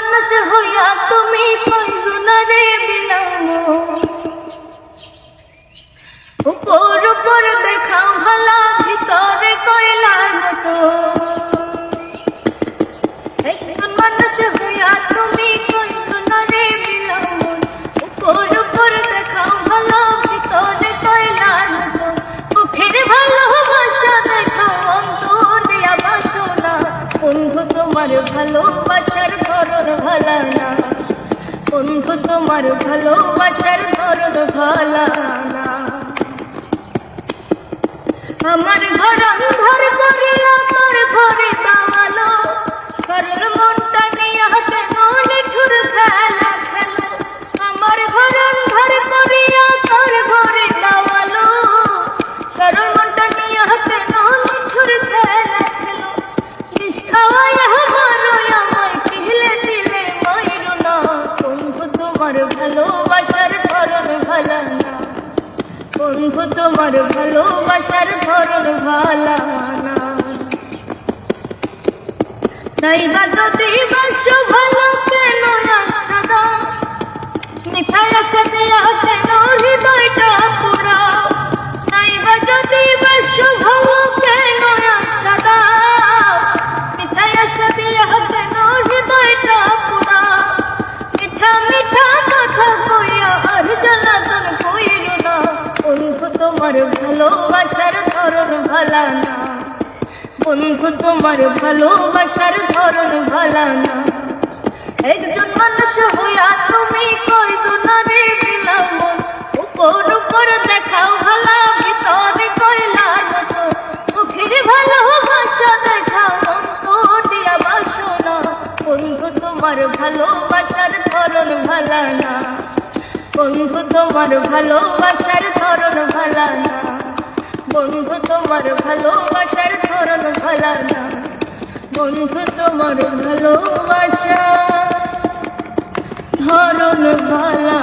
মানুষ হইয়া তুমি কয়জনারে বিলামো তোমার ভালোবাসার ধরন ভালা না। বন্ধু, তোমার ভালোবাসার ধরন ভালা না। আমার ঘর ঘর করে আমার ঘরে দাওয়ালো সরল মনটা ভালোবাসার ধরন ভালা না। বন্ধু, তোমার ভালোবাসার ধরন ভালা না। তাই বা যদি বাসো ভালো কেন আশা দাও মিঠাই আশা দিয়া কেন হৃদয়টা পুরা। তাই বা যদি ভালো কেন আশা দাও মিঠাই কেন হৃদয়টা পুরা। মিঠা মিঠা কথা কইয়া আর জ্বালাতন কইল না। বন্ধু, তোমার ভালোবাসার ধরন ভালা না। বন্ধু, তোমার ভালোবাসার ধরন ভালা না। একজন মানুষ হইয়া তুমি কয়জনারে তোমার ভালোবাসার ধরন ভালা না বন্ধু, তোমার ভালোবাসার ধরন ভালা না বন্ধু, তোমার ভালোবাসার ধরন ভালা না বন্ধু, তোমার ভালোবাসা ধরন ভালা